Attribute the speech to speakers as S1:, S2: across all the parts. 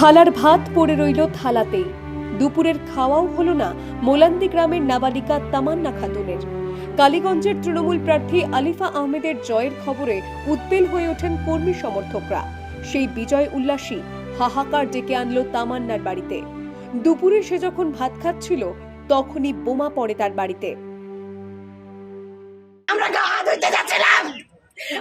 S1: থালার ভাত পড়ে রইল থালাতেই। দুপুরের খাওয়াও হলো না মোলান্দি গ্রামের নাবালিকা তামান্না খাতুনের। কালীগঞ্জের তৃণমূল প্রার্থী আলিফা আহমেদের জয়ের খবরে উদ্বেল হয়ে ওঠেন কর্মী সমর্থকরা। সেই বিজয় উল্লাসী হাহাকার ডেকে আনল তামান্নার বাড়িতে। দুপুরে সে যখন ভাত খাচ্ছিল, তখনই বোমা পড়ে তার বাড়িতে।
S2: আমরা গা ধুইতে যাচ্ছিলাম!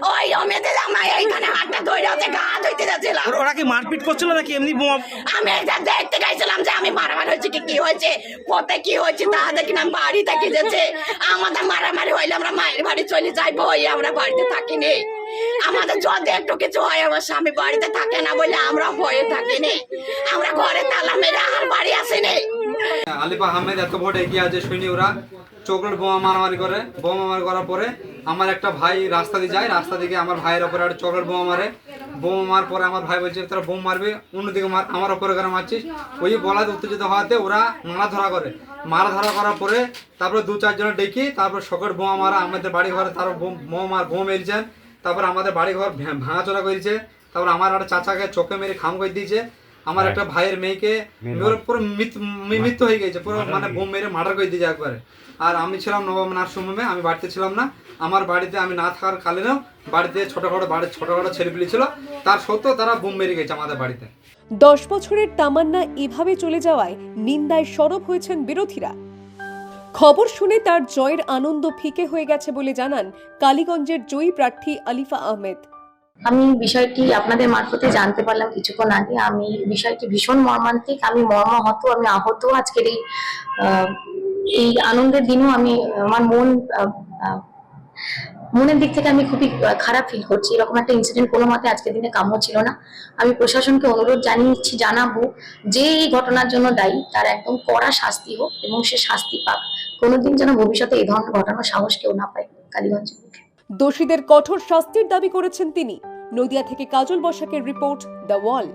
S2: ওই অমেতে আমরা এইখানে হাতটা ধরে আছে গা ধুইতে যাচ্ছিলাম।
S3: ওরা- ওরা কি মারপিট করছিল নাকি? এমনি বোমা
S2: আমি এটা দেখতে গেছিলাম যে আমি মারামারি হয়েছে কি কি হয়েছে পথে কি হয়েছে তা দেখি না বাড়ি থেকে যেছে আমাদের মারামারি হইলে আমরা মায়ের বাড়ি চলে যাই বই আমরা বাড়িতে থাকিনি। আমাদের যদি একটু কিছু হয় আমার স্বামী বাড়িতে থাকে না বলে আমরা ভয়ে থাকিনি। আমরা ঘরে তালা মেরে আর বাড়ি আসিনি।
S4: আলিফা আহমেদ এত ভোট এগিয়ে আছে শুনি ওরা। চোখের বোমা মারামারি করে। বোমা মারি করার পরে আমার একটা ভাই রাস্তা দিয়ে যায়, রাস্তা দিকে আমার ভাইয়ের ওপরে একটা চকলেট বোমা মারে। বোমা মারার পরে আমার ভাই বলছে, তোরা বোম মারবে? অন্যদিকে মার, আমার ওপরে কেন মারছিস? ওই বলাতে উত্তেজিত হওয়াতে ওরা মারা ধরা করে। মারা ধরা করার পরে তারপরে দু চারজনে ডেকে তারপর শকের বোমা মারা, আমাদের বাড়ি ঘরে তারপর বোম- বোমা মার, বোম মেরেছেন তারপর আমাদের বাড়ি ঘর ভাঙাচোরা করেছে তারপর আমার একটা চাচাকে চোখে মেরে খাম করে দিয়েছে। আমার একটা ভাইয়ের মেয়েকে পুরো মৃত্যু হয়ে গেছে পুরো মানে বোম মেরে মার্ডার করে দিয়েছে একবারে। আর আমি ছিলাম নবম নার্সিংহোমে আমি বাড়িতে ছিলাম না। আমার বাড়িতে আমি না থাকার কালীনও বাড়িতে ছোটখাটো বাড়ির ছোটখাটো ছেলেপিলি ছিল। তার সত্ত্বেও তারা বোম মেরে গেছে আমাদের বাড়িতে।
S1: দশ বছরের তামান্না এভাবে চলে যাওয়ায় নিন্দায় সরব হয়েছেন বিরোধীরা। খবর শুনে তার জয়ের আনন্দ ফিকে হয়ে গেছে বলে জানান কালীগঞ্জের জয়ী প্রার্থী আলিফা আহমেদ।
S5: আমি বিষয়টি আপনাদের মারফতে জানতে পারলাম কিছুক্ষণ আগে। আমি বিষয়টি ভীষণ মর্মান্তিক, আমি মর্মাহত, আমি আহত। আজকের এই এই আনন্দের দিনও আমি, আমার মন মনের দিক থেকে আমি খুবই খারাপ ফিল করছি। এরকম একটা ইনসিডেন্ট কোনো মতে আজকের দিনে কাম্য ছিল না। আমি প্রশাসনকে অনুরোধ জানিয়েছি, জানাব যে এই ঘটনার জন্য দায়ী, তার একদম কড়া শাস্তি হোক এবং সে শাস্তি পাক। কোনোদিন যেন ভবিষ্যতে এই ধরনের ঘটনার সাহস কেউ না পায় কালীগঞ্জের
S1: দোষীদের কঠোর শাস্তির দাবি করেছেন তিনি। নদিয়া থেকে কাজল বসাকের রিপোর্ট দ্য ওয়াল।